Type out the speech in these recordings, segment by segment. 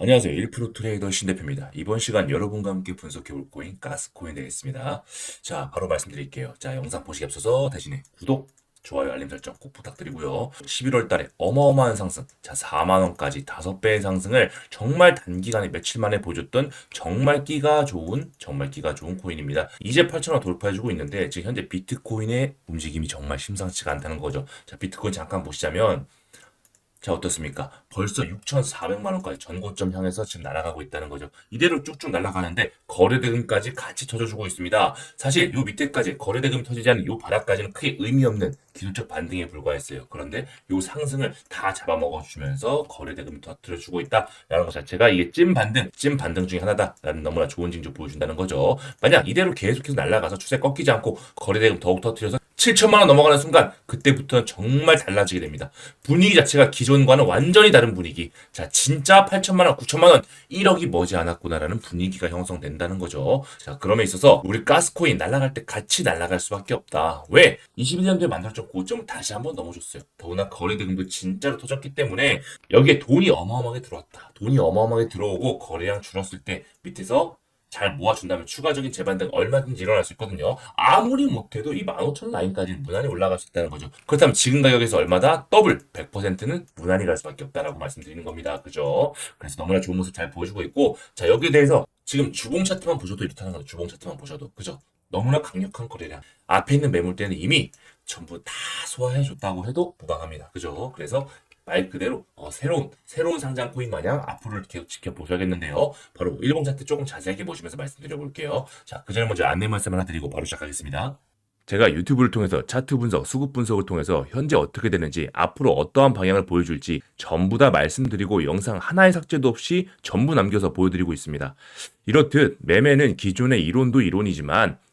안녕하세요. 1% 트레이더 신대표입니다. 이번 시간 여러분과 함께 분석해볼 코인 가스코인 되겠습니다. 자, 바로 말씀드릴게요. 자, 영상 보시기 앞서서 대신에 구독, 좋아요, 알림 설정 꼭 부탁드리고요. 11월 달에 어마어마한 상승, 자, 4만원까지 5배의 상승을 정말 단기간에 며칠 만에 보여줬던 정말 끼가 좋은, 정말 끼가 좋은 코인입니다. 이제 8천원 돌파해주고 있는데, 지금 현재 비트코인의 움직임이 정말 심상치가 않다는 거죠. 자, 비트코인 잠깐 보시자면, 자, 어떻습니까? 벌써 6,400만 원까지 전고점 향해서 지금 날아가고 있다는 거죠. 이대로 쭉쭉 날아가는데 거래대금까지 같이 터져주고 있습니다. 사실 요 밑에까지 거래대금이 터지지 않은 요 바닥까지는 크게 의미 없는 기술적 반등에 불과했어요. 그런데 요 상승을 다 잡아먹어 주면서 거래대금이 터뜨려주고 있다라는 것 자체가 이게 찐 반등, 찐 반등 중에 하나다라는 너무나 좋은 징조 보여준다는 거죠. 만약 이대로 계속해서 날아가서 추세 꺾이지 않고 거래대금 더욱 터뜨려서 7천만 원 넘어가는 순간 그때부터는 정말 달라지게 됩니다. 분위기 자체가 기존과는 완전히 다른 분위기. 자, 진짜 8천만 원, 9천만 원, 1억이 머지 않았구나라는 분위기가 형성된다는 거죠. 자, 그럼에 있어서 우리 가스코인 날아갈 때 같이 날아갈 수밖에 없다. 왜? 21년 도에 만들었던 고점을 다시 한번 넘어줬어요. 더구나 거래대금도 진짜로 터졌기 때문에 여기에 돈이 어마어마하게 들어왔다. 돈이 어마어마하게 들어오고 거래량 줄었을 때 밑에서 잘 모아준다면 추가적인 재반등 얼마든지 일어날 수 있거든요. 아무리 못해도 이 15,000 라인까지는 무난히 올라갈 수 있다는 거죠. 그렇다면 지금 가격에서 얼마다 더블 100%는 무난히 갈 수밖에 없다라고 말씀드리는 겁니다. 그죠? 그래서 너무나 좋은 모습 잘 보여주고 있고 자 여기에 대해서 지금 주봉 차트만 보셔도 이렇다는 거죠. 주봉 차트만 보셔도 그죠? 너무나 강력한 거래량. 앞에 있는 매물대는 이미 전부 다 소화해줬다고 해도 무방합니다. 그죠? 그래서 말 그대로 어, 새로운 새로운 상장 코인 마냥 앞으로를 계속 지켜보셔야겠는데요. 바로 일봉 차트 조금 자세하게 보시면서 말씀드려 볼게요. 자, 그 전에 먼저 안내 말씀 하나 드리고 바로 시작하겠습니다. 제가 유튜브를 통해서 차트 분석, 수급 분석을 통해서 현재 어떻게 되는지, 앞으로 어떠한 방향을 보여줄지 전부 다 말씀드리고 영상 하나의 삭제도 없이 전부 남겨서 보여드리고 있습니다. 이렇듯 매매는 기존의 이론도 이론이지만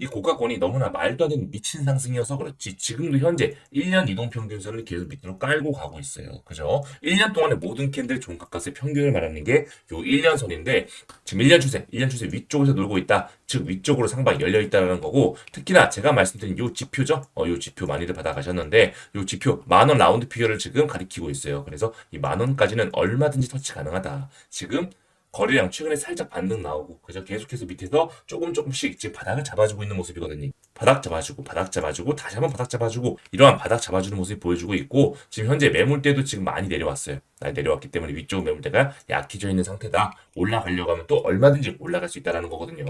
이 고가권이 너무나 말도 안 되는 미친 상승이어서 그렇지 지금도 현재 1년 이동 평균선을 계속 밑으로 깔고 가고 있어요. 그죠? 1년 동안의 모든 캔들 종가값의 평균을 말하는 게 요 1년 선인데 지금 1년 추세, 1년 추세 위쪽에서 놀고 있다. 즉 위쪽으로 상방이 열려 있다는 거고 특히나 제가 말씀드린 요 지표죠. 어, 요 지표 많이들 받아가셨는데 요 지표 만원 라운드 피겨를 지금 가리키고 있어요. 그래서 이 만 원까지는 얼마든지 터치 가능하다. 지금 거래량 최근에 살짝 반등 나오고 그죠 계속해서 밑에서 조금 조금씩 지금 바닥을 잡아주고 있는 모습이거든요. 바닥 잡아주고 바닥 잡아주고 다시 한번 바닥 잡아주고 이러한 바닥 잡아주는 모습이 보여주고 있고 지금 현재 매물대도 지금 많이 내려왔어요. 내려왔기 때문에 위쪽 매물대가 약해져 있는 상태다. 올라가려고 하면 또 얼마든지 올라갈 수 있다는 거거든요.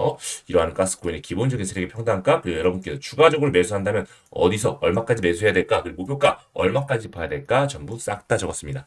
이러한 가스코인의 기본적인 세력의 평단가 그리고 여러분께서 추가적으로 매수한다면 어디서 얼마까지 매수해야 될까 그리고 목표가 얼마까지 봐야 될까 전부 싹 다 적었습니다.